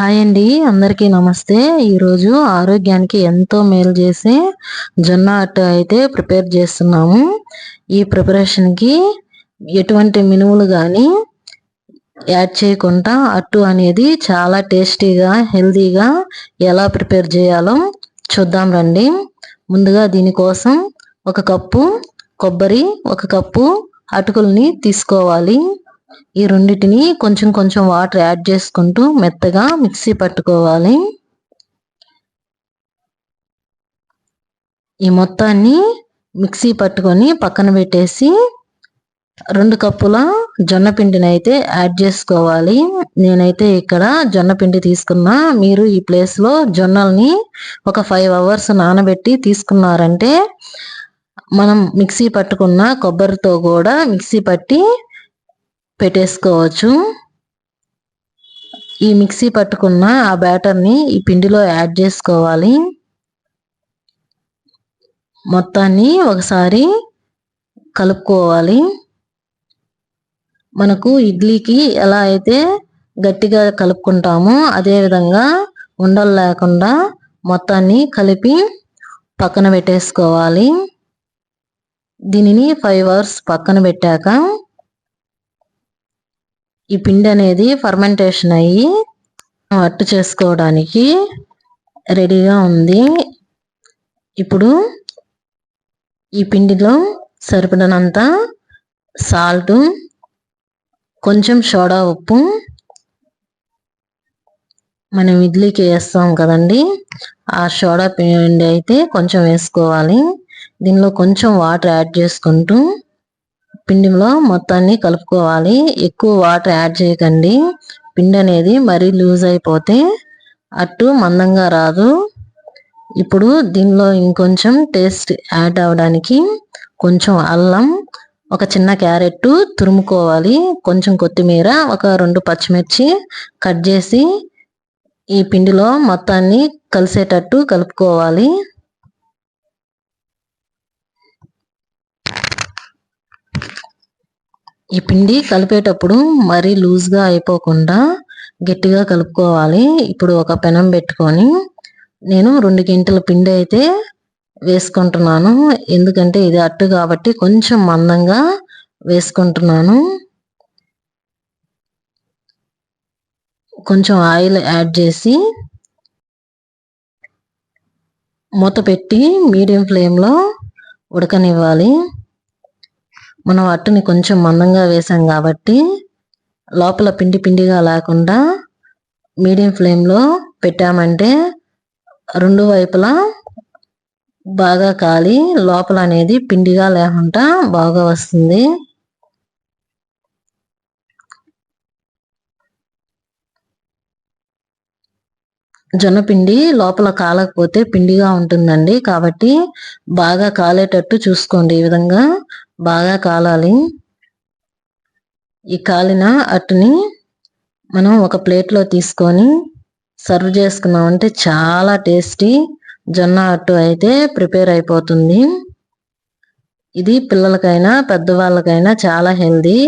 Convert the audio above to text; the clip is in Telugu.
హాయ్ అండి అందరికీ నమస్తే. ఈరోజు ఆరోగ్యానికి ఎంతో మేలు చేసే జొన్న అట్టు అయితే ప్రిపేర్ చేస్తున్నాము. ఈ ప్రిపరేషన్కి ఎటువంటి మినుములు కానీ యాడ్ చేయకుండా అట్టు అనేది చాలా టేస్టీగా హెల్తీగా ఎలా ప్రిపేర్ చేయాలో చూద్దాం రండి. ముందుగా దీనికోసం ఒక కప్పు కొబ్బరి ఒక కప్పు అటుకుల్ని తీసుకోవాలి. ఈ రెండింటిని కొంచెం కొంచెం వాటర్ యాడ్ చేసుకుంటూ మెత్తగా మిక్సీ పట్టుకోవాలి. ఈ మొత్తాన్ని మిక్సీ పట్టుకొని పక్కన పెట్టేసి రెండు కప్పుల జొన్న పిండిని అయితే యాడ్ చేసుకోవాలి. నేనైతే ఇక్కడ జొన్న పిండి తీసుకున్నా. మీరు ఈ ప్లేస్లో జొన్నల్ని ఒక ఫైవ్ అవర్స్ నానబెట్టి తీసుకున్నారంటే మనం మిక్సీ పట్టుకున్న కొబ్బరితో కూడా మిక్సీ పట్టి పెట్టేసుకోవచ్చు. ఈ మిక్సీ పట్టుకున్న ఆ బ్యాటర్ని ఈ పిండిలో యాడ్ చేసుకోవాలి. మొత్తాన్ని ఒకసారి కలుపుకోవాలి. మనకు ఇడ్లీకి ఎలా అయితే గట్టిగా కలుపుకుంటామో అదేవిధంగా ఉండలు లేకుండా మొత్తాన్ని కలిపి పక్కన పెట్టేసుకోవాలి. దీనిని ఫైవ్ అవర్స్ పక్కన పెట్టాక ఈ పిండి అనేది ఫర్మెంటేషన్ అయ్యి అట్టు చేసుకోవడానికి రెడీగా ఉంది. ఇప్పుడు ఈ పిండిలో సరిపడినంత సాల్ట్ కొంచెం సోడా ఉప్పు మనం ఇడ్లీకి వేస్తాం కదండి. ఆ సోడా పిండి అయితే కొంచెం వేసుకోవాలి. దీనిలో కొంచెం వాటర్ యాడ్ చేసుకుంటూ పిండిలో మొత్తాన్ని కలుపుకోవాలి. ఎక్కువ వాటర్ యాడ్ చేయకండి. పిండి అనేది మరీ లూజ్ అయిపోతే అట్టు మందంగా రాదు. ఇప్పుడు దీనిలో ఇంకొంచెం టేస్ట్ యాడ్ అవడానికి కొంచెం అల్లం ఒక చిన్న క్యారెట్ తురుముకోవాలి. కొంచెం కొత్తిమీర ఒక రెండు పచ్చిమిర్చి కట్ చేసి ఈ పిండిలో మొత్తాన్ని కలిసేటట్టు కలుపుకోవాలి. ఈ పిండి కలిపేటప్పుడు మరీ లూజ్గా అయిపోకుండా గట్టిగా కలుపుకోవాలి. ఇప్పుడు ఒక పెనం పెట్టుకొని నేను రెండు గింటల పిండి అయితే వేసుకుంటున్నాను. ఎందుకంటే ఇది అట్టు కాబట్టి కొంచెం మందంగా వేసుకుంటున్నాను. కొంచెం ఆయిల్ యాడ్ చేసి మూత పెట్టి మీడియం ఫ్లేమ్లో ఉడకనివ్వాలి. మనం అట్టుని కొంచెం మందంగా వేసాం కాబట్టి లోపల పిండి పిండిగా లేకుండా మీడియం ఫ్లేమ్లో పెట్టామంటే రెండు వైపులా బాగా కాలి లోపల అనేది పిండిగా లేకుండా బాగా వస్తుంది. జొన్నపిండి లోపల కాలకపోతే పిండిగా ఉంటుందండి కాబట్టి బాగా కాలేటట్టు చూసుకోండి ఈ విధంగా. బాగా కాలాలి. ఈ కాలిన అట్టుని మనం ఒక ప్లేట్లో తీసుకొని సర్వ్ చేసుకున్నామంటే చాలా టేస్టీ జొన్న అట్టు అయితే ప్రిపేర్ అయిపోతుంది. ఇది పిల్లలకైనా పెద్దవాళ్ళకైనా చాలా హెల్దీ.